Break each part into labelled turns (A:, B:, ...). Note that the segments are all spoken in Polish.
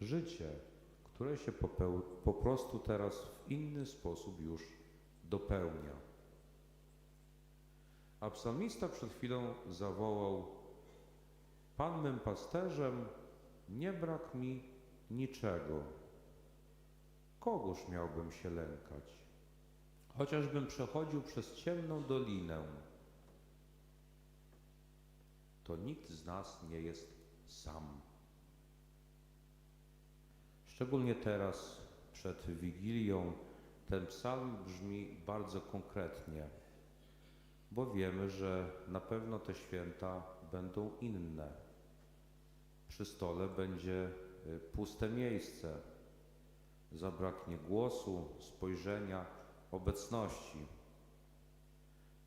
A: życie, które się po prostu teraz w inny sposób już dopełnia. A psalmista przed chwilą zawołał: Pan mym pasterzem, nie brak mi niczego. Kogoż miałbym się lękać? Chociażbym przechodził przez ciemną dolinę, to nikt z nas nie jest sam. Szczególnie teraz, przed Wigilią, ten psalm brzmi bardzo konkretnie, bo wiemy, że na pewno te święta będą inne. Przy stole będzie y, puste miejsce, zabraknie głosu, spojrzenia, obecności.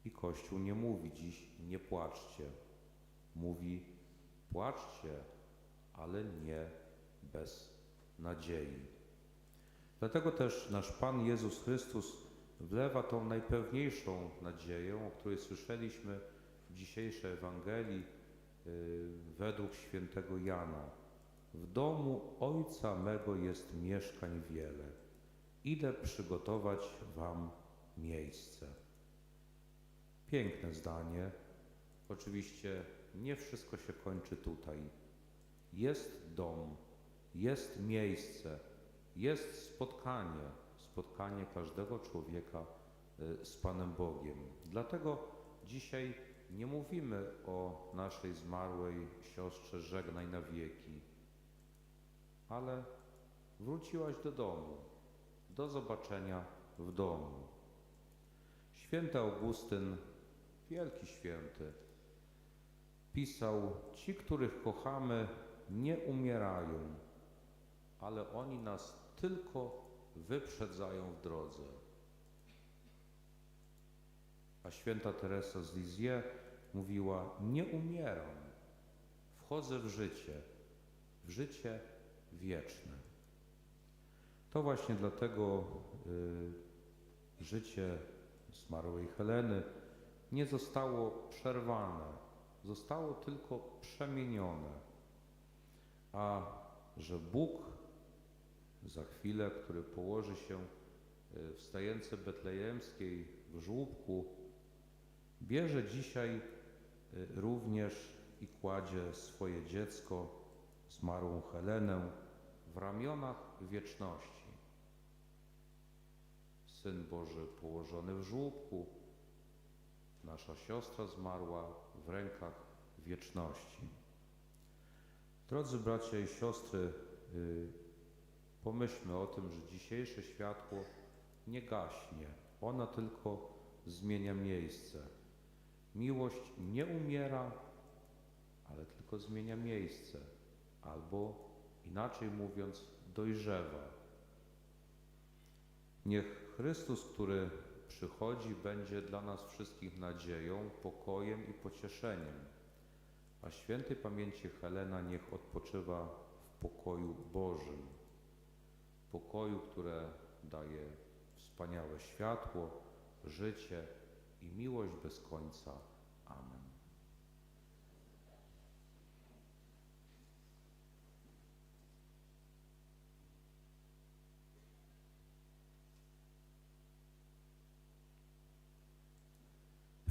A: I Kościół nie mówi dziś nie płaczcie. Mówi płaczcie, ale nie bez nadziei. Dlatego też nasz Pan Jezus Chrystus wlewa tą najpewniejszą nadzieję, o której słyszeliśmy w dzisiejszej Ewangelii yy, według świętego Jana. W domu Ojca mego jest mieszkań wiele. Idę przygotować wam miejsce. Piękne zdanie. Oczywiście nie wszystko się kończy tutaj. Jest dom, jest miejsce, jest spotkanie, spotkanie każdego człowieka y, z Panem Bogiem. Dlatego dzisiaj nie mówimy o naszej zmarłej siostrze żegnaj na wieki, ale wróciłaś do domu, do zobaczenia w domu. Święty Augustyn, wielki święty, pisał: Ci, których kochamy, nie umierają, ale oni nas tylko wyprzedzają w drodze. A święta Teresa z Lisieux mówiła: Nie umieram, wchodzę w życie, w życie wieczne. To właśnie dlatego y, życie zmarłej Heleny nie zostało przerwane, zostało tylko przemienione. A że Bóg za chwilę, który położy się y, w stajence betlejemskiej w żłóbku, bierze dzisiaj y, również i kładzie swoje dziecko, zmarłą Helenę, w ramionach wieczności. Syn Boży położony w żłóbku, nasza siostra zmarła w rękach wieczności. Drodzy bracia i siostry, yy, pomyślmy o tym, że dzisiejsze światło nie gaśnie, ona tylko zmienia miejsce. Miłość nie umiera, ale tylko zmienia miejsce, albo inaczej mówiąc, dojrzewa. Niech Chrystus, który przychodzi, będzie dla nas wszystkich nadzieją, pokojem i pocieszeniem, a świętej pamięci Helena niech odpoczywa w pokoju Bożym, pokoju, które daje wspaniałe światło, życie i miłość bez końca. Amen.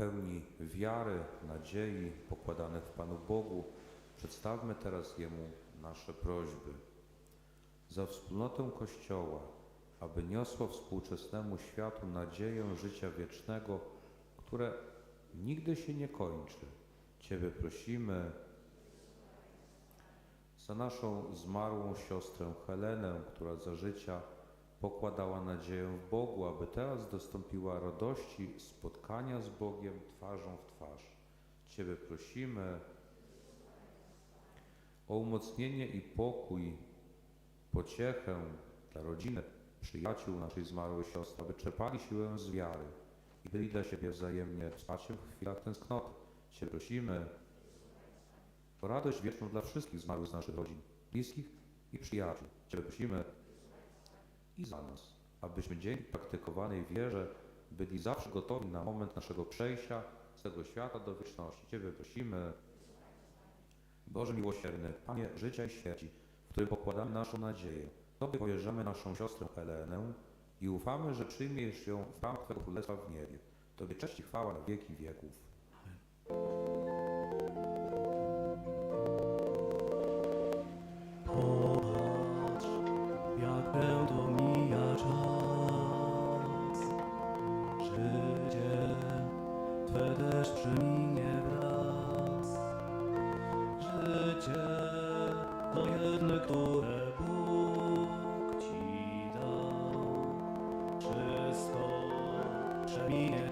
A: pełni wiary, nadziei pokładanych w Panu Bogu, przedstawmy teraz Jemu nasze prośby. Za wspólnotę Kościoła, aby niosło współczesnemu światu nadzieję życia wiecznego, które nigdy się nie kończy. Ciebie prosimy. Za naszą zmarłą siostrę Helenę, która za życia pokładała nadzieję w Bogu, aby teraz dostąpiła radości spotkania z Bogiem twarzą w twarz. Ciebie prosimy o umocnienie i pokój, pociechę dla rodziny, przyjaciół naszej zmarłej siostry, aby czerpali siłę z wiary i byli dla siebie wzajemnie wsparciem w chwilach tęsknoty. Ciebie prosimy o radość wieczną dla wszystkich zmarłych z naszych rodzin, bliskich i przyjaciół. Ciebie prosimy i za nas, abyśmy dzięki praktykowanej wierze byli zawsze gotowi na moment naszego przejścia z tego świata do wieczności. Ciebie prosimy, Boże miłosierny, Panie życia i śmierci, w którym pokładamy naszą nadzieję. Tobie powierzamy naszą siostrę Helenę i ufamy, że przyjmiesz ją w ramach Twego Królestwa w niebie. Tobie cześć i chwała na wieki wieków.
B: Popatrz,
A: Yeah.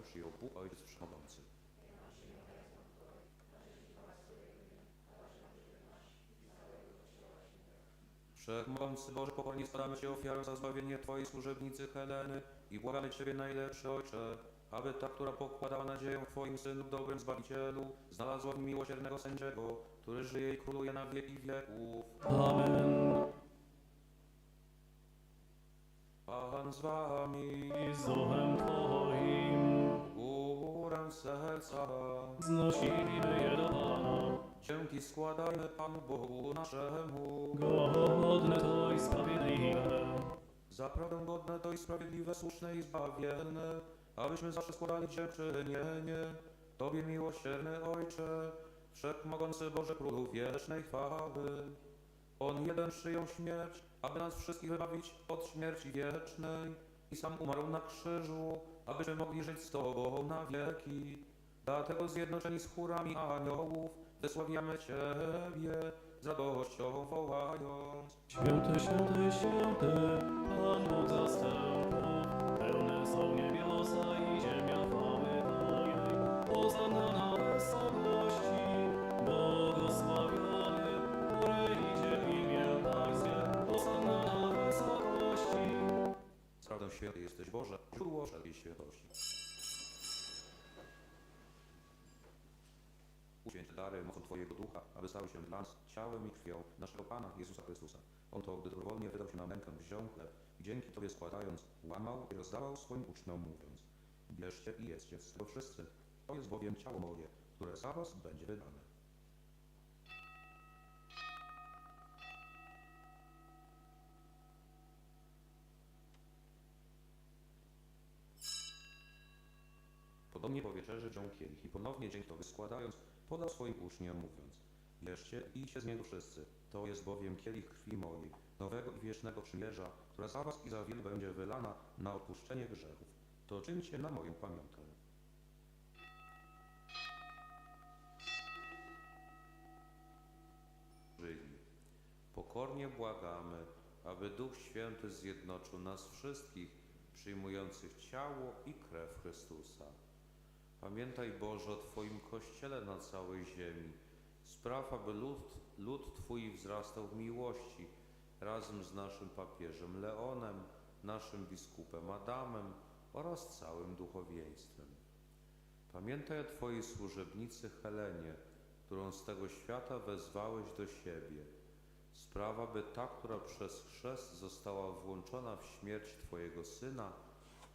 A: Ofiarę przyjął Bóg Ojciec Wszechmogący. Wszechmogący Boże, pokornie składamy Ci ofiarę za zbawienie Twojej służebnicy Heleny i błagamy Ciebie, najlepszy Ojcze, aby ta, która pokładała nadzieję w Twoim Synu, dobrym Zbawicielu, znalazła miłosiernego sędziego, który żyje i króluje na wieki wieków.
B: Amen.
A: Pan z Wami,
B: I z duchem Twoim
A: serca.
B: znosimy je do Pana.
A: Dzięki składajmy Panu Bogu naszemu.
B: Godne to i sprawiedliwe.
A: Zaprawdę godne to i sprawiedliwe, słuszne i zbawienne, abyśmy zawsze składali dziękczynienie Tobie miłosierny Ojcze, Wszechmogący Boże Królu wiecznej chwały. On jeden przyjął śmierć, aby nas wszystkich wybawić od śmierci wiecznej i sam umarł na krzyżu, abyśmy mogli żyć z Tobą na wieki. Dlatego zjednoczeni z chórami aniołów wysławiamy Ciebie z radością wołając.
B: Święty, święty, święty, Pan Bóg zastępów, pełne są niebiosa i ziemia chwały Twojej. Hosanna na wysokości,
A: święty jesteś Boże, źródło wszelkiej świętości. Uświęć dary mocą Twojego Ducha, aby stały się dla nas ciałem i krwią naszego Pana Jezusa Chrystusa. On to, gdy dobrowolnie wydał się na mękę, wziął chleb i dzięki Tobie składając, łamał i rozdawał swoim uczniom, mówiąc Bierzcie i jedzcie z tego wszyscy, to jest bowiem ciało moje, które za Was będzie wydane. Podobnie po wieczerzy wziął kielich i ponownie dzięki Tobie składając, podał swoim uczniom mówiąc Bierzcie i idźcie z niego wszyscy, to jest bowiem kielich krwi mojej, nowego i wiecznego przymierza, która za was i za wielu będzie wylana na odpuszczenie grzechów. To czyńcie na moją pamiątkę. Żyli. Pokornie błagamy, aby Duch Święty zjednoczył nas wszystkich, przyjmujących ciało i krew Chrystusa. Pamiętaj Boże o Twoim Kościele na całej ziemi. Spraw, aby lud, lud Twój wzrastał w miłości, razem z naszym papieżem Leonem, naszym biskupem Adamem oraz całym duchowieństwem. Pamiętaj o Twojej służebnicy Helenie, którą z tego świata wezwałeś do siebie. Sprawa, by ta, która przez chrzest została włączona w śmierć Twojego Syna,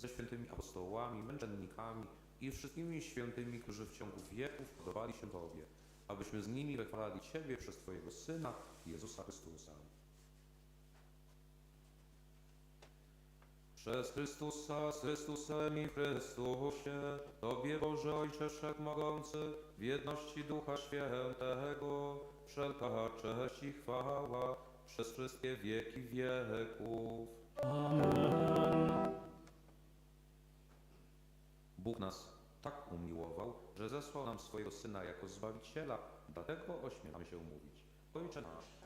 A: ze świętymi apostołami, męczennikami i wszystkimi świętymi, którzy w ciągu wieków podobali się Tobie, abyśmy z nimi wychwalali Ciebie przez Twojego Syna, Jezusa Chrystusa. Przez Chrystusa, z Chrystusem i Chrystusie, Tobie Boże Ojcze Wszechmogący, w jedności Ducha Świętego, wszelka cześć i chwała, przez wszystkie wieki wieków.
B: Amen.
A: Bóg nas tak umiłował, że zesłał nam swojego Syna jako Zbawiciela, dlatego ośmielamy się mówić. Ojcze nasz,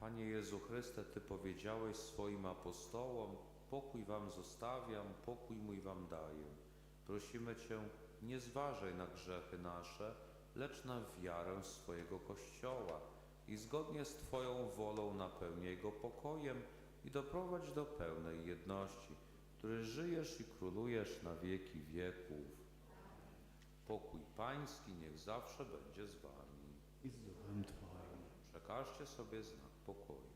A: Panie Jezu Chryste, Ty powiedziałeś swoim apostołom, pokój Wam zostawiam, pokój mój Wam daję. Prosimy Cię, nie zważaj na grzechy nasze, lecz na wiarę swojego Kościoła i zgodnie z Twoją wolą napełnij go pokojem i doprowadź do pełnej jedności, który żyjesz i królujesz na wieki wieków. Pokój Pański niech zawsze będzie z Wami.
B: I z duchem Twoim.
A: Przekażcie sobie znak pokoju.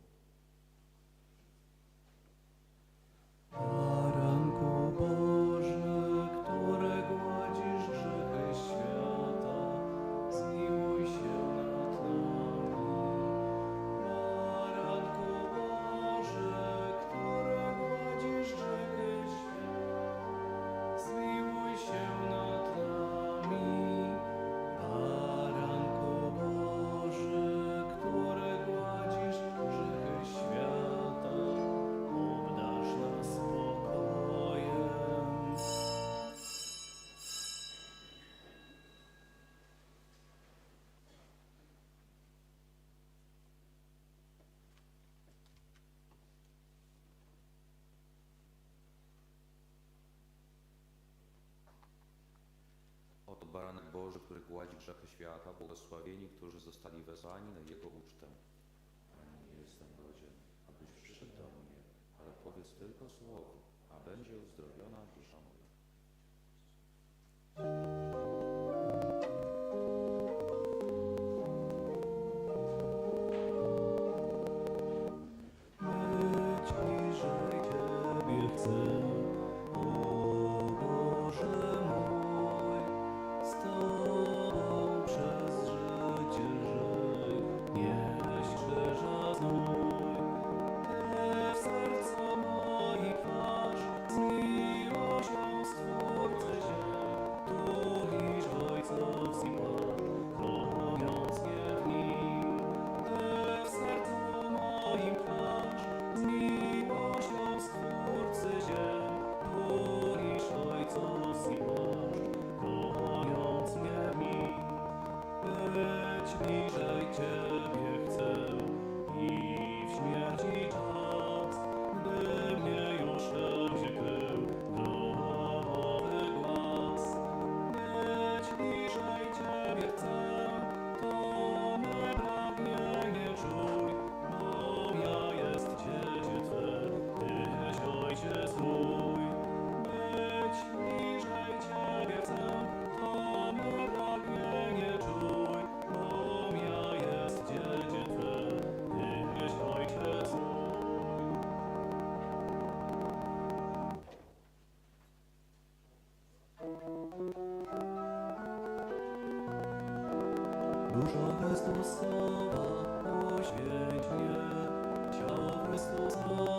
A: Oto baranek Boży, który gładzi grzechy świata, błogosławieni, którzy zostali wezwani na Jego ucztę. Ani nie jestem godzien, abyś przyszedł do mnie, ale powiedz tylko słowo, a będzie uzdrowiona dusza moja.
B: Dusza Chrystusowa, poświęć mnie, ciało Chrystusowe,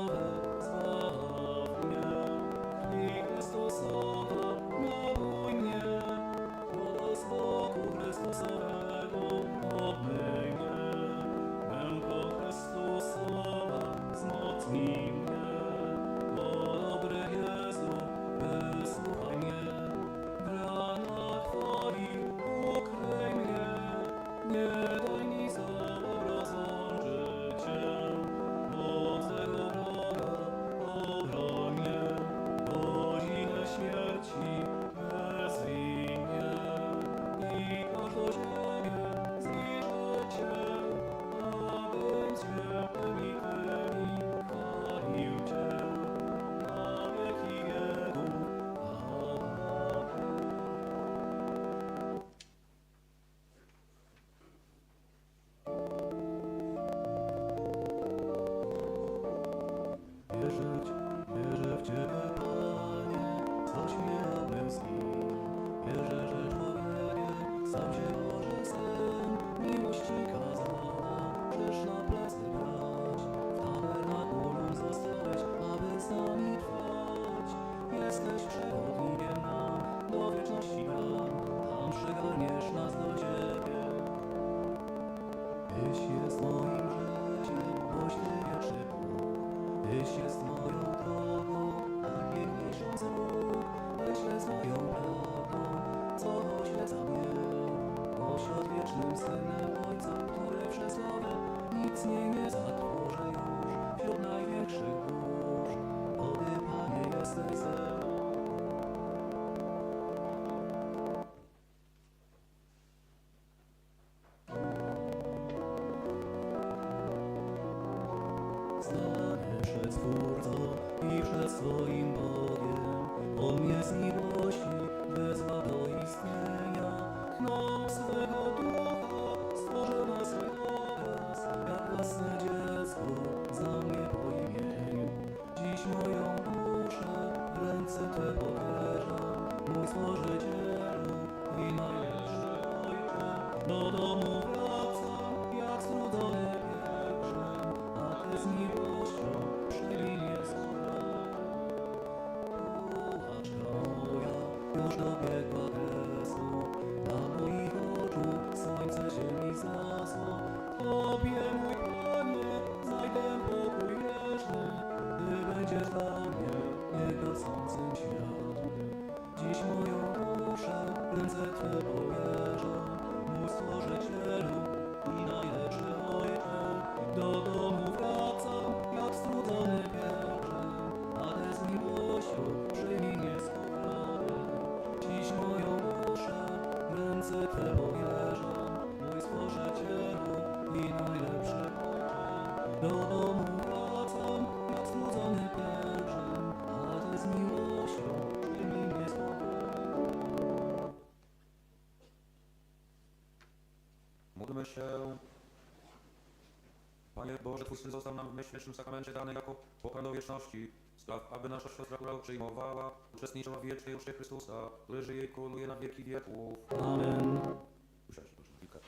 B: Tyś jest moim życiem, boś Ty wieczny Bóg. Tyś jest moją No powierzam, mój Stworzycielu i najlepszy Ojcze. Do
A: Syn został nam w myślecznym sakramencie dany jako pokarm do wieczności. Spraw, aby nasza siostra, która przyjmowała, uczestniczyła w wiecznej uczcie Chrystusa, który żyje i króluje na wieki wieków.
B: Amen.
A: Usiądź, proszę, chwilkę.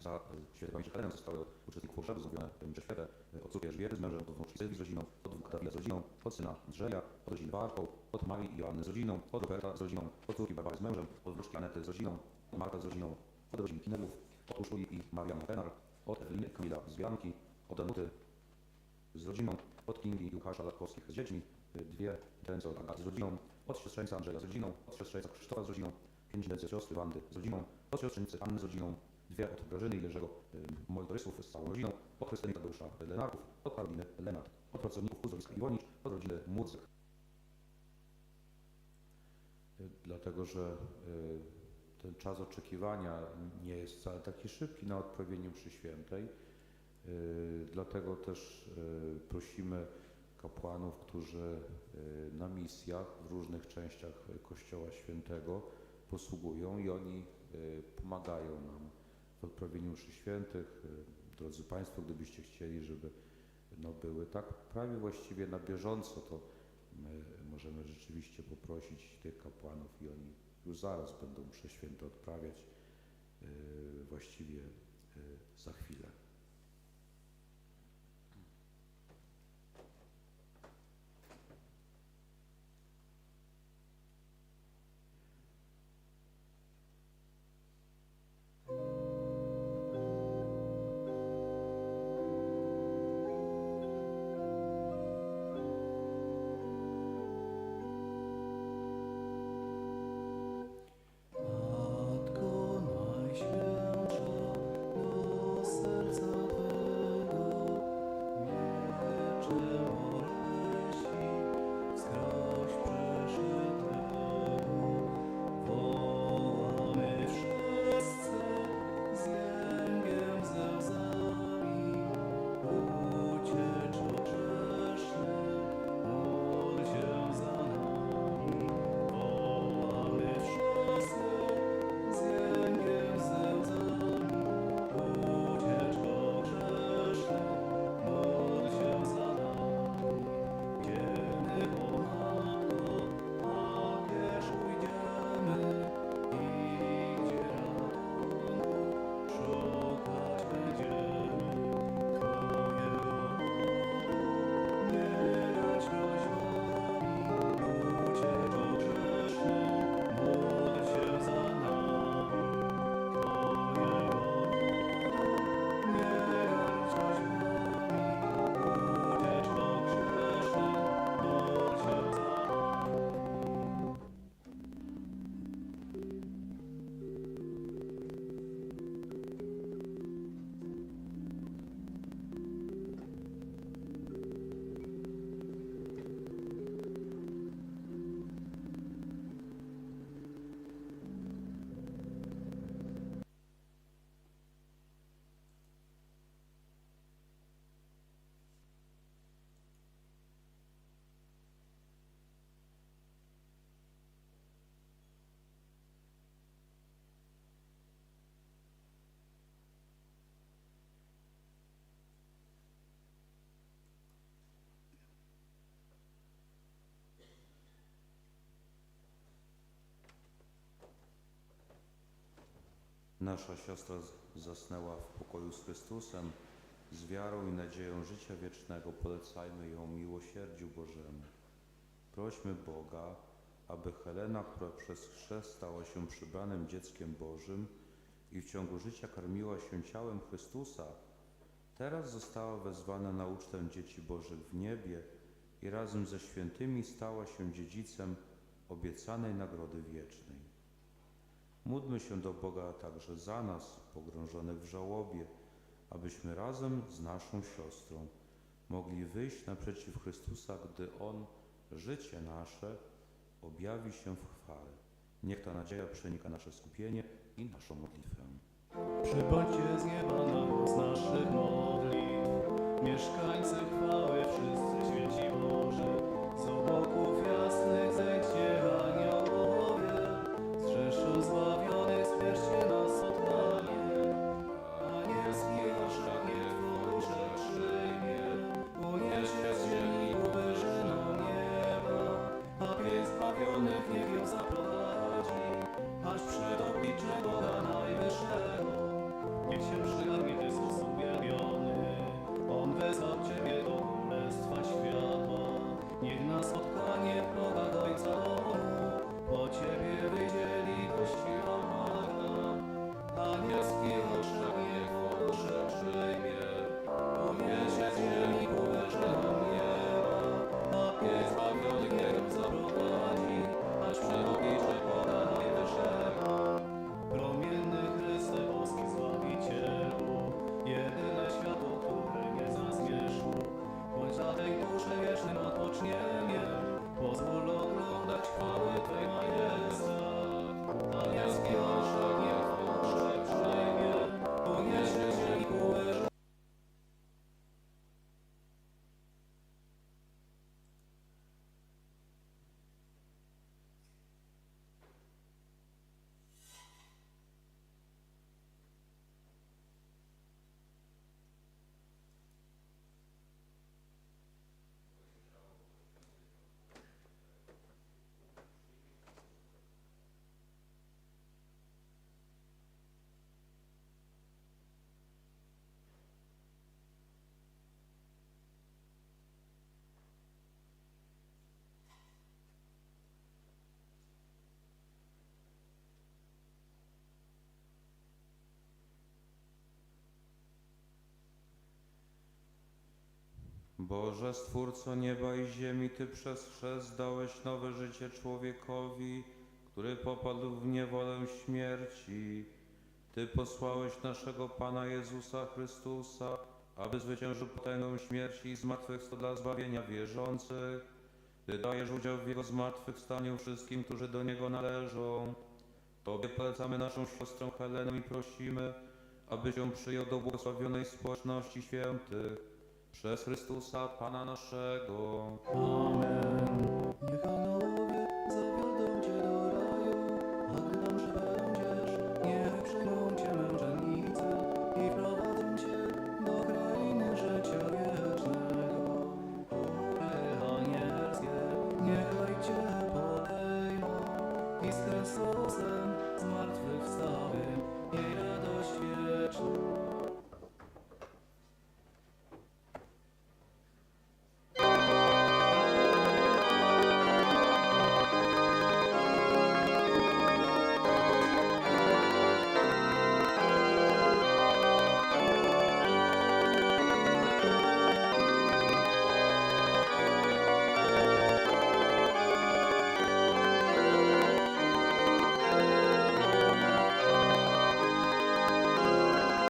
A: Za świętą pamięć Helenę zostały uczestników pogrzebu zrobione mcze święte y, od córki Elżbiety z mężem, od wnuczki Sylwii z rodziną, od wnuka Dawida z rodziną, od syna Andrzeja, od rodziny Barką, od Marii i Joanny z rodziną, od Roberta z rodziną, od córki Barbary z mężem, od wnuczki Anety z rodziną, od Marta z rodziną, od rodziny Kinelów, od Urszuli i Mariana Penar, i Kamila z Wianki, od Danuty z rodziną, od Kingi i Łukasza Latkowskich z dziećmi, dwie ręce z rodziną, od siostrzeńca Andrzeja z rodziną, od siostrzeńca Krzysztofa z rodziną, pięć ręce siostry Wandy z rodziną, od siostrzenicy Anny z rodziną, dwie od Grażyny i Jerzego Molitorysów z całą rodziną, od Krystyny Tadeusza Lenarków, od Karoliny Lenart, od pracowników Kuzowiska Iwonicz, od rodziny. Y, Dlatego, że y, ten czas oczekiwania nie jest wcale taki szybki na odprawienie mszy świętej. Y, Dlatego też y, prosimy kapłanów, którzy y, na misjach w różnych częściach Kościoła Świętego posługują i oni pomagają nam w odprawieniu mszy świętych. Drodzy Państwo, gdybyście chcieli, żeby no, były tak prawie właściwie na bieżąco, to my możemy rzeczywiście poprosić tych kapłanów i oni już zaraz będą msze święte odprawiać, y, właściwie y, za chwilę. Nasza siostra zasnęła w pokoju z Chrystusem. Z wiarą i nadzieją życia wiecznego polecajmy ją miłosierdziu Bożemu. Prośmy Boga, aby Helena, która przez chrzest stała się przybranym dzieckiem Bożym i w ciągu życia karmiła się ciałem Chrystusa, teraz została wezwana na ucztę dzieci Bożych w niebie i razem ze świętymi stała się dziedzicem obiecanej nagrody wiecznej. Módlmy się do Boga także za nas, pogrążonych w żałobie, abyśmy razem z naszą siostrą mogli wyjść naprzeciw Chrystusa, gdy On życie nasze objawi się w chwale. Niech ta nadzieja przenika nasze skupienie i naszą modlitwę.
B: Przybądźcie z nieba na głos naszych modlitw, mieszkańcy chwały, wszyscy święci Boży, z obłoków jasnych zbawionych niech ją
A: Boże, Stwórco nieba i ziemi, Ty przez chrzest dałeś nowe życie człowiekowi, który popadł w niewolę śmierci. Ty posłałeś naszego Pana Jezusa Chrystusa, aby zwyciężył potęgą śmierci i zmartwychwstał dla zbawienia wierzących. Ty dajesz udział w Jego zmartwychwstaniu wszystkim, którzy do Niego należą. Tobie polecamy naszą siostrę Helenę i prosimy, abyś ją przyjął do błogosławionej społeczności świętych przez Chrystusa Pana naszego.
B: Amen. Niech aniołowie zawiodą Cię do raju, a Gdy tam przybędziesz, niech przyjmą